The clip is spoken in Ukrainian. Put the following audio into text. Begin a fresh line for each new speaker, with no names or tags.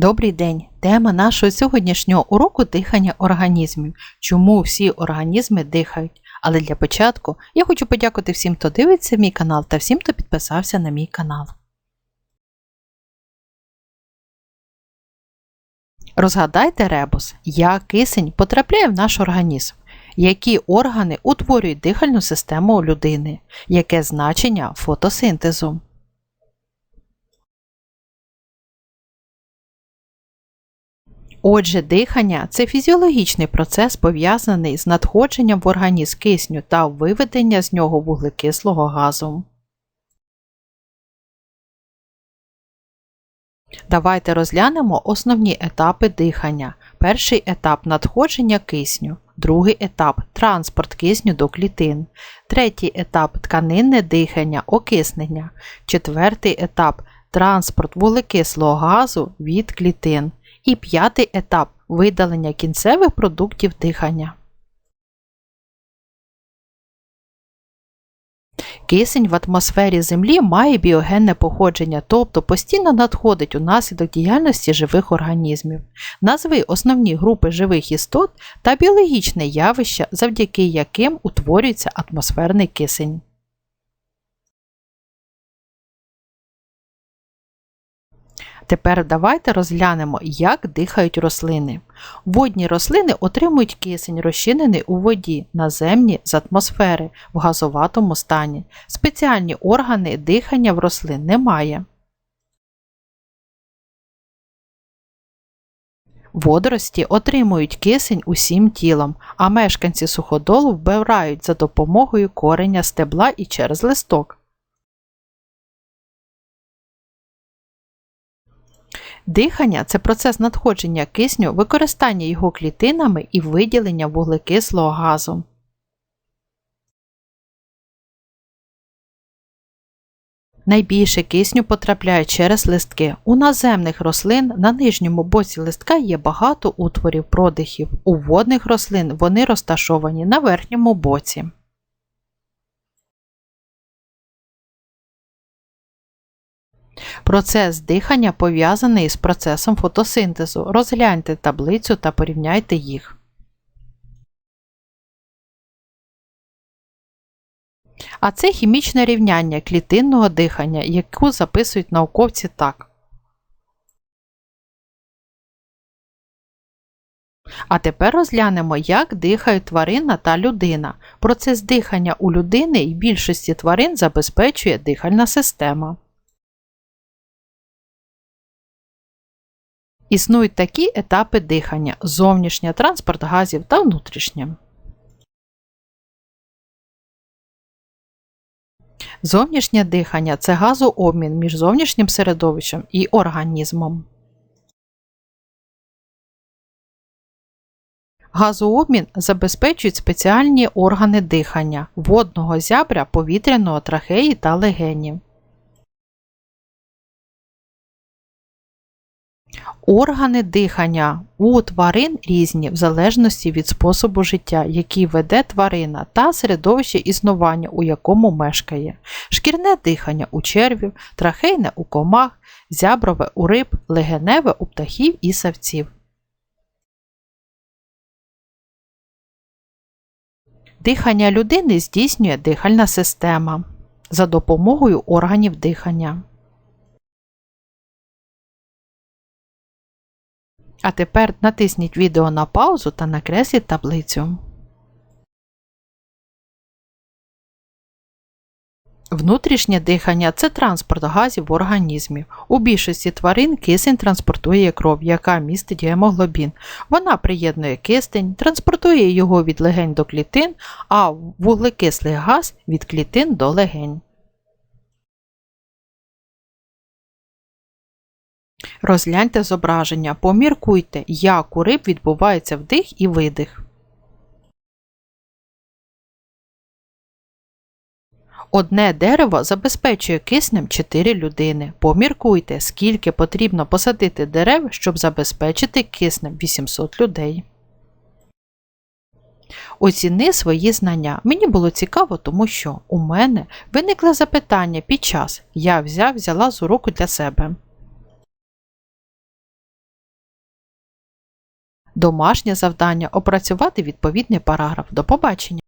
Добрий день! Тема нашого сьогоднішнього уроку дихання організмів. Чому всі організми дихають? Але для початку я хочу подякувати всім, хто дивиться мій канал та всім, хто підписався на мій канал. Розгадайте ребус, як кисень потрапляє в наш організм, які органи утворюють дихальну систему у людини, яке значення фотосинтезу. Отже, дихання це фізіологічний процес, пов'язаний з надходженням в організм кисню та виведення з нього вуглекислого газу. Давайте розглянемо основні етапи дихання. Перший етап надходження кисню, другий етап транспорт кисню до клітин, третій етап тканинне дихання, окиснення, четвертий етап транспорт вуглекислого газу від клітин. І п'ятий етап видалення кінцевих продуктів дихання. Кисень в атмосфері Землі має біогенне походження, тобто постійно надходить унаслідок діяльності живих організмів. Назви основні групи живих істот та біологічне явище, завдяки яким утворюється атмосферний кисень. Тепер давайте розглянемо, як дихають рослини. Водні рослини отримують кисень, розчинений у воді, наземні з атмосфери в газоватому стані. Спеціальні органи дихання в рослин немає. Водорості отримують кисень усім тілом, а мешканці суходолу вбирають за допомогою кореня стебла і через листок. Дихання це процес надходження кисню, використання його клітинами і виділення вуглекислого газу. Найбільше кисню потрапляє через листки. У наземних рослин на нижньому боці листка є багато утворів продихів. У водних рослин вони розташовані на верхньому боці. Процес дихання пов'язаний з процесом фотосинтезу. Розгляньте таблицю та порівняйте їх. А це хімічне рівняння клітинного дихання, яку записують науковці так. А тепер розглянемо, як дихають тварина та людина. Процес дихання у людини і більшості тварин забезпечує дихальна система. Існують такі етапи дихання зовнішнє транспорт газів та внутрішнє. Зовнішнє дихання це газообмін між зовнішнім середовищем і організмом. Газообмін забезпечують спеціальні органи дихання водного зября, повітряного трахеї та легенів. Органи дихання у тварин різні в залежності від способу життя, який веде тварина, та середовище існування, у якому мешкає, шкірне дихання у червів, трахейне у комах, зяброве у риб, легеневе у птахів і савців. Дихання людини здійснює дихальна система за допомогою органів дихання. А тепер натисніть відео на паузу та накресліть таблицю. Внутрішнє дихання це транспорт газів в організмі. У більшості тварин кисень транспортує кров, яка містить гемоглобін. Вона приєднує кисень, транспортує його від легень до клітин, а вуглекислий газ від клітин до легень. Розгляньте зображення, поміркуйте, як у риб відбувається вдих і видих. Одне дерево забезпечує киснем 4 людини. Поміркуйте, скільки потрібно посадити дерев, щоб забезпечити киснем 800 людей. Оціни свої знання. Мені було цікаво, тому що у мене виникло запитання під час я взяв взяла з уроку для себе. Домашнє завдання опрацювати відповідний параграф. До побачення!